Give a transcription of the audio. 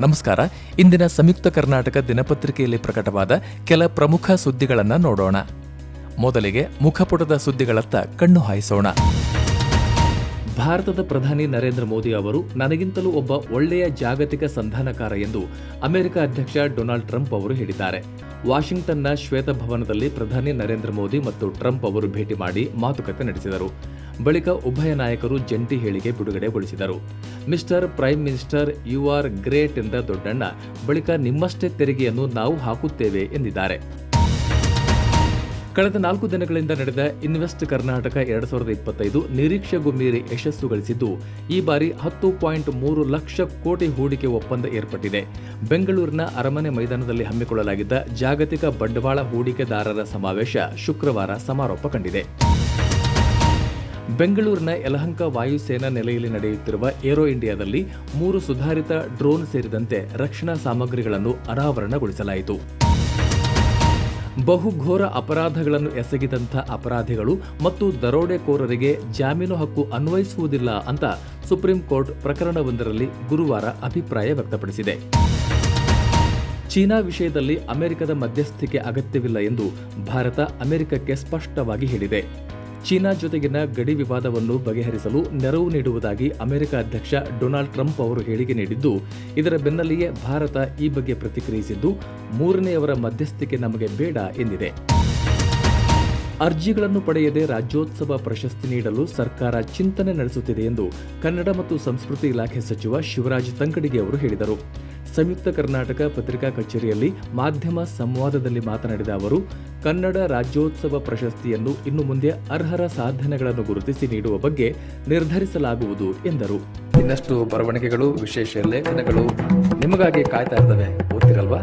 ನಮಸ್ಕಾರ. ಇಂದಿನ ಸಂಯುಕ್ತ ಕರ್ನಾಟಕ ದಿನಪತ್ರಿಕೆಯಲ್ಲಿ ಪ್ರಕಟವಾದ ಕೆಲ ಪ್ರಮುಖ ಸುದ್ದಿಗಳನ್ನು ನೋಡೋಣ. ಮೊದಲಿಗೆ ಮುಖಪುಟದ ಸುದ್ದಿಗಳತ್ತ ಕಣ್ಣು ಹಾಯಿಸೋಣ. ಭಾರತದ ಪ್ರಧಾನಿ ನರೇಂದ್ರ ಮೋದಿ ಅವರು ನನಗಿಂತಲೂ ಒಬ್ಬ ಒಳ್ಳೆಯ ಜಾಗತಿಕ ಸಂಧಾನಕಾರ ಎಂದು ಅಮೆರಿಕ ಅಧ್ಯಕ್ಷ ಡೊನಾಲ್ಡ್ ಟ್ರಂಪ್ ಅವರು ಹೇಳಿದ್ದಾರೆ. ವಾಷಿಂಗ್ಟನ್ನ ಶ್ವೇತಭವನದಲ್ಲಿ ಪ್ರಧಾನಿ ನರೇಂದ್ರ ಮೋದಿ ಮತ್ತು ಟ್ರಂಪ್ ಅವರು ಭೇಟಿ ಮಾಡಿ ಮಾತುಕತೆ ನಡೆಸಿದರು. ಬಳಿಕ ಉಭಯ ನಾಯಕರು ಜಂಟಿ ಹೇಳಿಕೆ ಬಿಡುಗಡೆಗೊಳಿಸಿದರು. Mister prime minister you are great ಎಂದ ದೊಡ್ಡಣ್ಣ, ಬಳಿಕ ನಿಮ್ಮಷ್ಟೇ ತೆರಿಗೆಯನ್ನು ನಾವು ಹಾಕುತ್ತೇವೆ ಎಂದಿದ್ದಾರೆ. ಕಳೆದ ನಾಲ್ಕು ದಿನಗಳಿಂದ ನಡೆದ ಇನ್ವೆಸ್ಟ್ ಕರ್ನಾಟಕ ಎರಡ್ ಸಾವಿರದ ಇಪ್ಪತ್ತೈದು ನಿರೀಕ್ಷೆಗೂ ಮೀರಿ ಯಶಸ್ಸು ಗಳಿಸಿದ್ದು, ಈ ಬಾರಿ ಹತ್ತು ಪಾಯಿಂಟ್ ಮೂರು ಲಕ್ಷ ಕೋಟಿ ಹೂಡಿಕೆ ಒಪ್ಪಂದ ಏರ್ಪಟ್ಟಿದೆ. ಬೆಂಗಳೂರಿನ ಅರಮನೆ ಮೈದಾನದಲ್ಲಿ ಹಮ್ಮಿಕೊಳ್ಳಲಾಗಿದ್ದ ಜಾಗತಿಕ ಬಂಡವಾಳ ಹೂಡಿಕೆದಾರರ ಸಮಾವೇಶ ಶುಕ್ರವಾರ ಸಮಾರೋಪ ಕಂಡಿದೆ. ಬೆಂಗಳೂರಿನ ಯಲಹಂಕ ವಾಯುಸೇನಾ ನೆಲೆಯಲ್ಲಿ ನಡೆಯುತ್ತಿರುವ ಏರೋ ಇಂಡಿಯಾದಲ್ಲಿ ಮೂರು ಸುಧಾರಿತ ಡ್ರೋನ್ ಸೇರಿದಂತೆ ರಕ್ಷಣಾ ಸಾಮಗ್ರಿಗಳನ್ನು ಅನಾವರಣಗೊಳಿಸಲಾಯಿತು. ಬಹುಘೋರ ಅಪರಾಧಗಳನ್ನು ಎಸಗಿದಂಥ ಅಪರಾಧಿಗಳು ಮತ್ತು ದರೋಡೆಕೋರರಿಗೆ ಜಾಮೀನು ಹಕ್ಕು ಅನ್ವಯಿಸುವುದಿಲ್ಲ ಅಂತ ಸುಪ್ರೀಂ ಕೋರ್ಟ್ ಪ್ರಕರಣವೊಂದರಲ್ಲಿ ಗುರುವಾರ ಅಭಿಪ್ರಾಯ ವ್ಯಕ್ತಪಡಿಸಿದೆ. ಚೀನಾ ವಿಷಯದಲ್ಲಿ ಅಮೆರಿಕದ ಮಧ್ಯಸ್ಥಿಕೆ ಅಗತ್ಯವಿಲ್ಲ ಎಂದು ಭಾರತ ಅಮೆರಿಕಕ್ಕೆ ಸ್ಪಷ್ಟವಾಗಿ ಹೇಳಿದೆ. ಚೀನಾ ಜೊತೆಗಿನ ಗಡಿ ವಿವಾದವನ್ನು ಬಗೆಹರಿಸಲು ನೆರವು ನೀಡುವುದಾಗಿ ಅಮೆರಿಕ ಅಧ್ಯಕ್ಷ ಡೊನಾಲ್ಡ್ ಟ್ರಂಪ್ ಅವರು ಹೇಳಿಕೆ ನೀಡಿದ್ದು, ಇದರ ಬೆನ್ನಲ್ಲಿಯೇ ಭಾರತ ಈ ಬಗ್ಗೆ ಪ್ರತಿಕ್ರಿಯಿಸಿದ್ದು, ಮೂರನೆಯವರ ಮಧ್ಯಸ್ಥಿಕೆ ನಮಗೆ ಬೇಡ ಎಂದಿದೆ. ಅರ್ಜಿಗಳನ್ನು ಪಡೆಯದೆ ರಾಜ್ಯೋತ್ಸವ ಪ್ರಶಸ್ತಿ ನೀಡಲು ಸರ್ಕಾರ ಚಿಂತನೆ ನಡೆಸುತ್ತಿದೆ ಎಂದು ಕನ್ನಡ ಮತ್ತು ಸಂಸ್ಕೃತಿ ಇಲಾಖೆ ಸಚಿವ ಶಿವರಾಜ್ ತಂಗಡಿಗೆ ಅವರು ಹೇಳಿದರು. ಸಂಯುಕ್ತ ಕರ್ನಾಟಕ ಪತ್ರಿಕಾ ಕಚೇರಿಯಲ್ಲಿ ಮಾಧ್ಯಮ ಸಂವಾದದಲ್ಲಿ ಮಾತನಾಡಿದ ಅವರು, ಕನ್ನಡ ರಾಜ್ಯೋತ್ಸವ ಪ್ರಶಸ್ತಿಯನ್ನು ಇನ್ನು ಮುಂದೆ ಅರ್ಹರ ಸಾಧನೆಗಳನ್ನು ಗುರುತಿಸಿ ನೀಡುವ ಬಗ್ಗೆ ನಿರ್ಧರಿಸಲಾಗುವುದು ಎಂದರು. ಇನ್ನಷ್ಟು ಬರವಣಿಗೆಗಳು, ವಿಶೇಷ ಲೇಖನಗಳು ನಿಮಗಾಗಿ ಕಾಯ್ತಾ ಇರ್ತವೆ, ಓದ್ತಿರಲ್ವಾ?